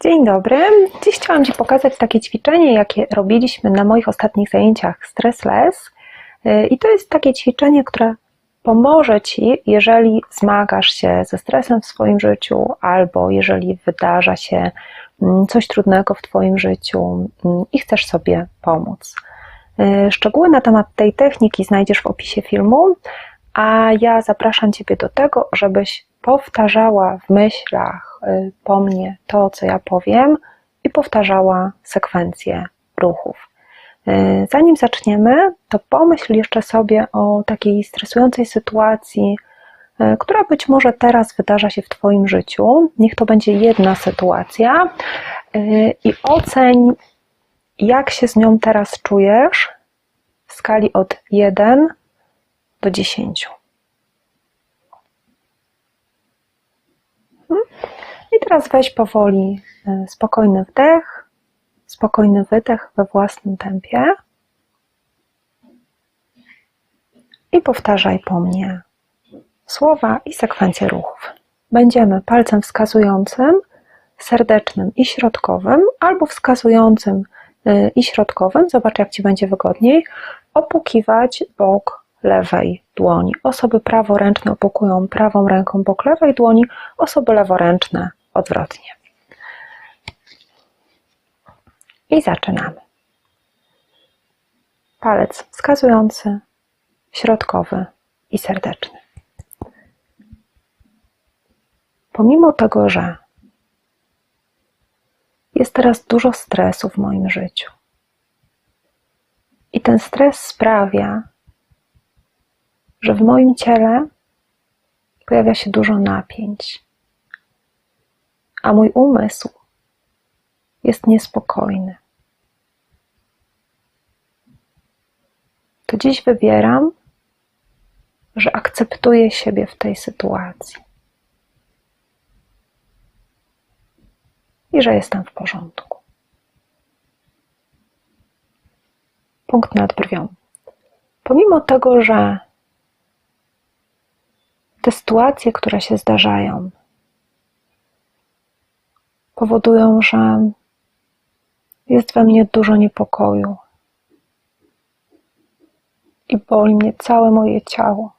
Dzień dobry. Dziś chciałam Ci pokazać takie ćwiczenie, jakie robiliśmy na moich ostatnich zajęciach Stressless. Y, I to jest takie ćwiczenie, które pomoże Ci, jeżeli zmagasz się ze stresem w swoim życiu, albo jeżeli wydarza się mm, coś trudnego w Twoim życiu mm, i chcesz sobie pomóc. Y, Szczegóły na temat tej techniki znajdziesz w opisie filmu, a ja zapraszam Ciebie do tego, żebyś powtarzała w myślach y, po mnie to, co ja powiem, i powtarzała sekwencję ruchów. Y, Zanim zaczniemy, to pomyśl jeszcze sobie o takiej stresującej sytuacji, y, która być może teraz wydarza się w Twoim życiu. Niech to będzie jedna sytuacja i oceń, jak się z nią teraz czujesz w skali od 1 do 10. I teraz weź powoli e, spokojny wdech, spokojny wydech we własnym tempie. I powtarzaj po mnie słowa i sekwencję ruchów. Będziemy palcem wskazującym, serdecznym i środkowym, albo wskazującym e, i środkowym, zobacz jak Ci będzie wygodniej, opukiwać bok lewej dłoni. Osoby praworęczne opukują prawą ręką bok lewej dłoni, osoby leworęczne odwrotnie. I zaczynamy. Palec wskazujący, środkowy i serdeczny. Pomimo tego, że jest teraz dużo stresu w moim życiu, i ten stres sprawia, że w moim ciele pojawia się dużo napięć, a mój umysł jest niespokojny. To dziś wybieram, że akceptuję siebie w tej sytuacji i że jestem w porządku. Punkt nad brwią. Pomimo tego, że te sytuacje, które się zdarzają, powodują, że jest we mnie dużo niepokoju i boli mnie całe moje ciało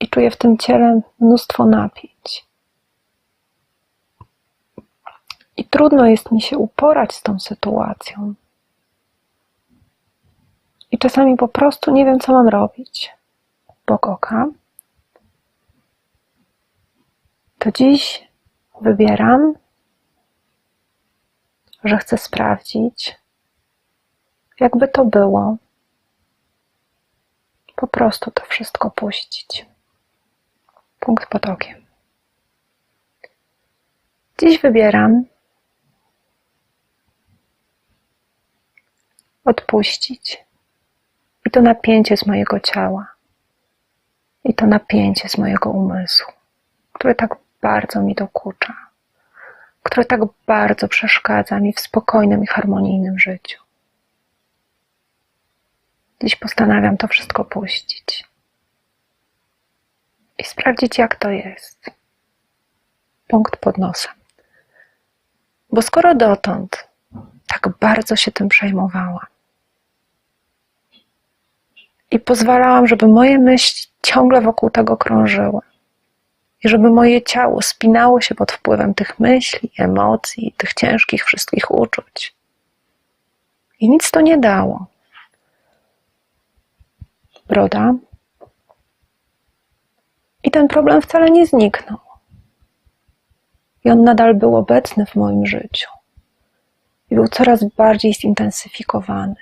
i czuję w tym ciele mnóstwo napięć. I trudno jest mi się uporać z tą sytuacją. I czasami po prostu nie wiem, co mam robić. Bok oka. To dziś wybieram że chcę sprawdzić, jakby to było. Po prostu to wszystko puścić. Punkt pod okiem. Dziś wybieram odpuścić i to napięcie z mojego ciała, i to napięcie z mojego umysłu, które tak bardzo mi dokucza które tak bardzo przeszkadza mi w spokojnym i harmonijnym życiu. Dziś postanawiam to wszystko puścić i sprawdzić, jak to jest. Punkt pod nosem. Bo skoro dotąd tak bardzo się tym przejmowałam i pozwalałam, żeby moje myśli ciągle wokół tego krążyły, i żeby moje ciało spinało się pod wpływem tych myśli, emocji, tych ciężkich wszystkich uczuć. I nic to nie dało. Broda. I ten problem wcale nie zniknął. I on nadal był obecny w moim życiu. I był coraz bardziej zintensyfikowany.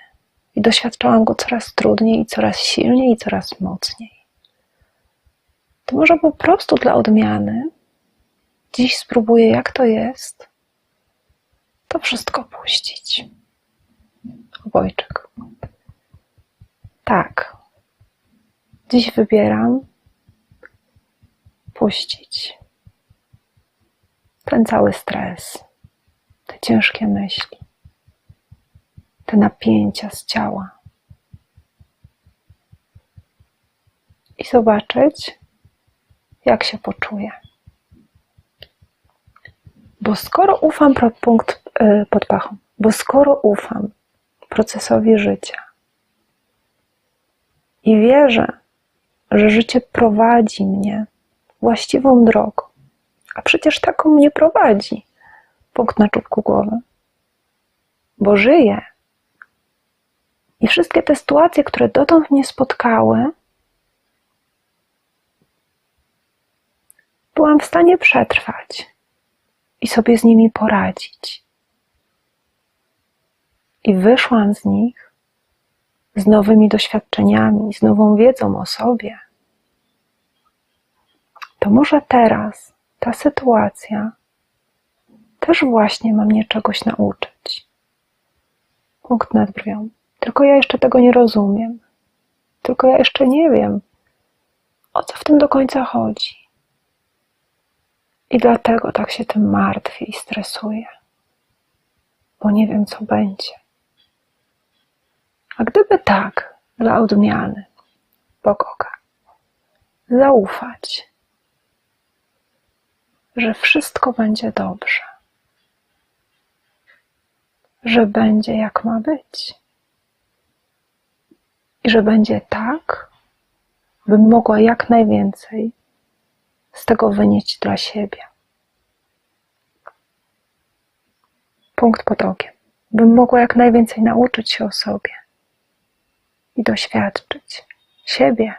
I doświadczałam go coraz trudniej, i coraz silniej, i coraz mocniej to może po prostu dla odmiany dziś spróbuję, jak to jest, to wszystko puścić. Obojczyk. Tak. Dziś wybieram puścić ten cały stres, te ciężkie myśli, te napięcia z ciała. I zobaczyć, jak się poczuję. Bo skoro ufam punkt y, pod pachą, bo skoro ufam procesowi życia i wierzę, że życie prowadzi mnie właściwą drogą, a przecież taką mnie prowadzi, punkt na czubku głowy, bo żyję i wszystkie te sytuacje, które dotąd mnie spotkały, byłam w stanie przetrwać i sobie z nimi poradzić. I wyszłam z nich z nowymi doświadczeniami, z nową wiedzą o sobie. To może teraz ta sytuacja też właśnie ma mnie czegoś nauczyć. Punkt nad brwią. Tylko ja jeszcze tego nie rozumiem. Tylko ja jeszcze nie wiem, o co w tym do końca chodzi. I dlatego tak się tym martwię i stresuję, bo nie wiem, co będzie. A gdyby tak, dla odmiany, bok oka, zaufać, że wszystko będzie dobrze, że będzie jak ma być i że będzie tak, bym mogła jak najwięcej z tego wynieść dla siebie. Punkt pod okiem. Bym mogła jak najwięcej nauczyć się o sobie i doświadczyć siebie.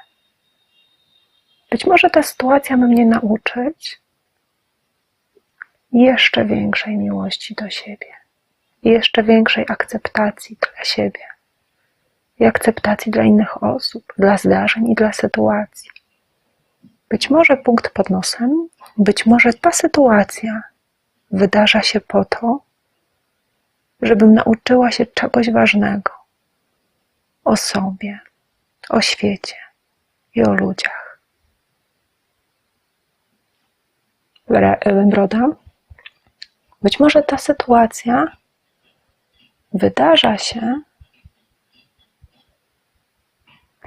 Być może ta sytuacja ma mnie nauczyć jeszcze większej miłości do siebie, jeszcze większej akceptacji dla siebie i akceptacji dla innych osób, dla zdarzeń i dla sytuacji. Być może punkt pod nosem, być może ta sytuacja wydarza się po to, żebym nauczyła się czegoś ważnego o sobie, o świecie i o ludziach. Broda. Być może ta sytuacja wydarza się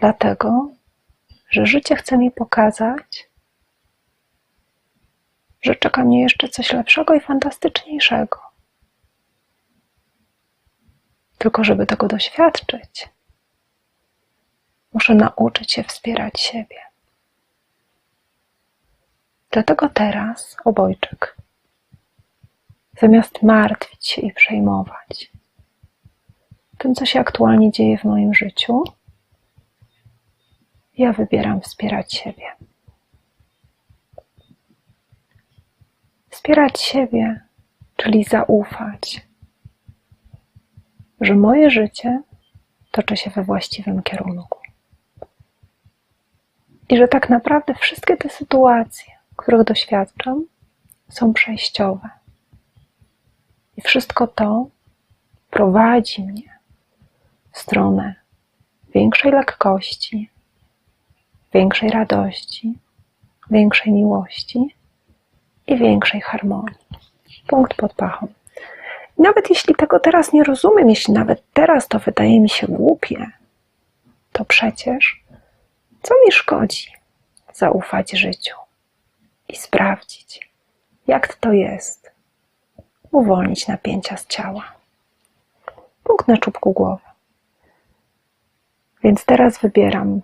dlatego, że życie chce mi pokazać, że czeka mnie jeszcze coś lepszego i fantastyczniejszego. Tylko, żeby tego doświadczyć, muszę nauczyć się wspierać siebie. Dlatego teraz, obojczyk, zamiast martwić się i przejmować tym, co się aktualnie dzieje w moim życiu, ja wybieram wspierać siebie. Wspierać siebie, czyli zaufać, że moje życie toczy się we właściwym kierunku. I że tak naprawdę wszystkie te sytuacje, których doświadczam, są przejściowe. I wszystko to prowadzi mnie w stronę większej lekkości, większej radości, większej miłości i większej harmonii. Punkt pod pachą. Nawet jeśli tego teraz nie rozumiem, jeśli nawet teraz to wydaje mi się głupie, to przecież co mi szkodzi zaufać życiu i sprawdzić, jak to jest, uwolnić napięcia z ciała. Punkt na czubku głowy. Więc teraz wybieram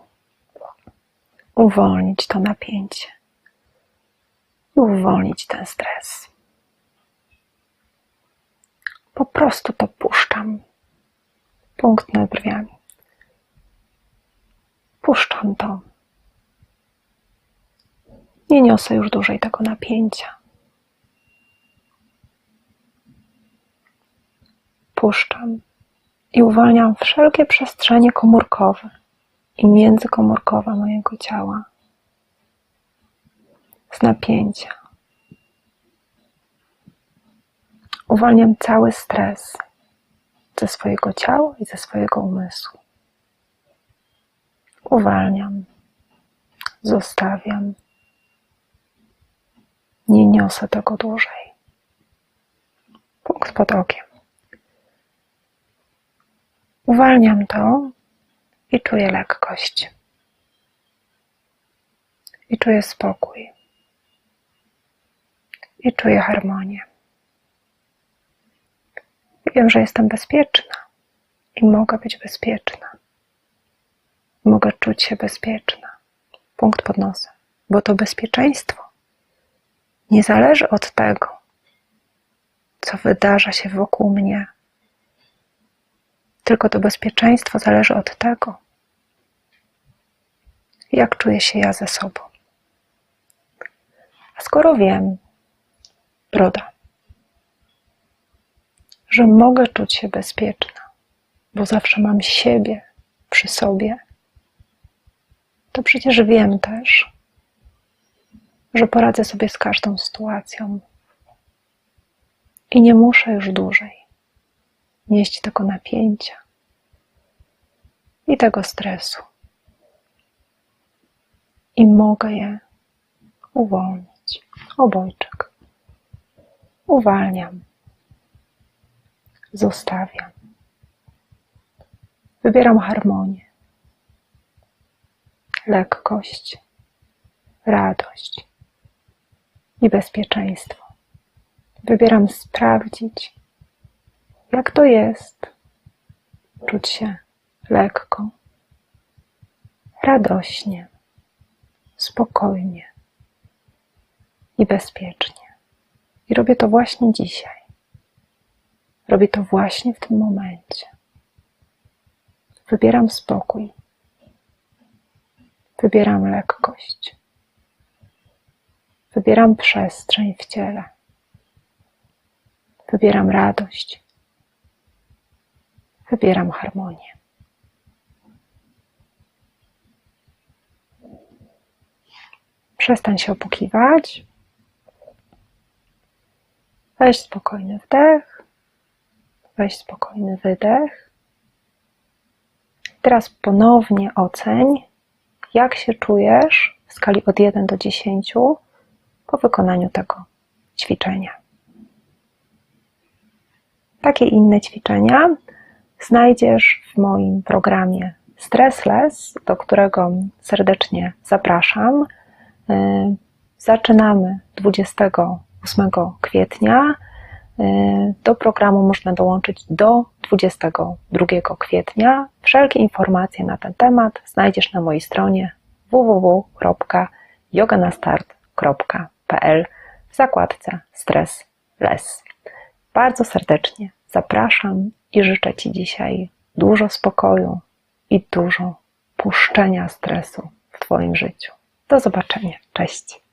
uwolnić to napięcie i uwolnić ten stres. Po prostu to puszczam. Punkt nad brwiami. Puszczam to. Nie niosę już dłużej tego napięcia. Puszczam i uwalniam wszelkie przestrzenie komórkowe i międzykomórkowe mojego ciała z napięcia. Uwalniam cały stres ze swojego ciała i ze swojego umysłu. Uwalniam, zostawiam. Nie niosę tego dłużej. Punkt pod okiem. Uwalniam to i czuję lekkość. I czuję spokój. I czuję harmonię. Wiem, że jestem bezpieczna i mogę być bezpieczna. Mogę czuć się bezpieczna. Punkt pod nosem, bo to bezpieczeństwo nie zależy od tego, co wydarza się wokół mnie. Tylko to bezpieczeństwo zależy od tego, jak czuję się ja ze sobą. A skoro wiem, broda, że mogę czuć się bezpieczna, bo zawsze mam siebie przy sobie, to przecież wiem też, że poradzę sobie z każdą sytuacją i nie muszę już dłużej nieść tego napięcia i tego stresu. I mogę je uwolnić. Obojczyk. Uwalniam. Zostawiam. Wybieram harmonię, lekkość, radość i bezpieczeństwo. Wybieram sprawdzić, jak to jest czuć się lekko, radośnie, spokojnie i bezpiecznie. I robię to właśnie dzisiaj. Robię to właśnie w tym momencie. Wybieram spokój. Wybieram lekkość. Wybieram przestrzeń w ciele. Wybieram radość. Wybieram harmonię. Przestań się opukiwać. Weź spokojny wdech. Weź spokojny wydech. Teraz ponownie oceń, jak się czujesz w skali od 1 do 10 po wykonaniu tego ćwiczenia. Takie inne ćwiczenia znajdziesz w moim programie Stressless, do którego serdecznie zapraszam. Y, Zaczynamy 28 kwietnia. Y, Do programu można dołączyć do 22 kwietnia. Wszelkie informacje na ten temat znajdziesz na mojej stronie www.yoganastart.pl w zakładce Stress Less. Bardzo serdecznie zapraszam i życzę Ci dzisiaj dużo spokoju i dużo puszczenia stresu w Twoim życiu. Do zobaczenia. Cześć.